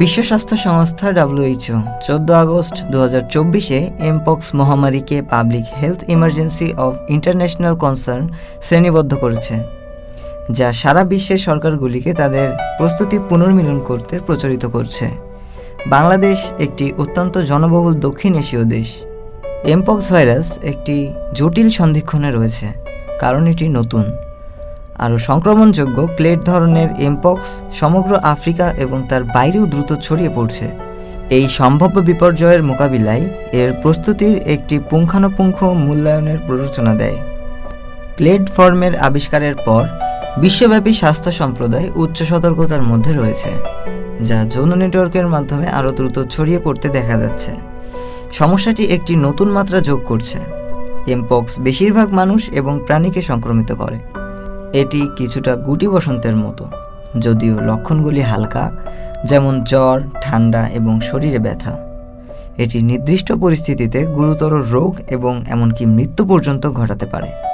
বিশ্ব স্বাস্থ্য সংস্থা ডাব্লিউএইচও, চোদ্দ আগস্ট দু হাজার চব্বিশে mpox মহামারীকে public health emergency of international concern শ্রেণীবদ্ধ করেছে, যা সারা বিশ্বের সরকারগুলিকে তাদের প্রস্তুতি পুনর্মিলন করতে প্রচলিত করছে। বাংলাদেশ একটি অত্যন্ত জনবহুল দক্ষিণ এশীয় দেশ। এমপক্স ভাইরাস একটি জটিল সন্ধিক্ষণে রয়েছে, কারণ এটি নতুন। আরও সংক্রমণযোগ্য ক্লেট ধরনের এমপক্স সমগ্র আফ্রিকা এবং তার বাইরেও দ্রুত ছড়িয়ে পড়ছে। এই সম্ভাব্য বিপর্যয়ের মোকাবিলায় এর প্রস্তুতির একটি পুঙ্খানুপুঙ্খ মূল্যায়নের প্ররোচনা দেয়। ক্লেড ফর্মের আবিষ্কারের পর বিশ্বব্যাপী স্বাস্থ্য সম্প্রদায় উচ্চ সতর্কতার মধ্যে রয়েছে, যা যৌন নেটওয়ার্কের মাধ্যমে আরও দ্রুত ছড়িয়ে পড়তে দেখা যাচ্ছে। সমস্যাটি একটি নতুন মাত্রা যোগ করছে। এমপক্স বেশিরভাগ মানুষ এবং প্রাণীকে সংক্রমিত করে। এটি কিছুটা গুটি বসন্তের মতো, যদিও লক্ষণগুলি হালকা, যেমন জ্বর, ঠান্ডা এবং শরীরে ব্যথা। এটি নির্দিষ্ট পরিস্থিতিতে গুরুতর রোগ এবং এমনকি মৃত্যু পর্যন্ত ঘটাতে পারে।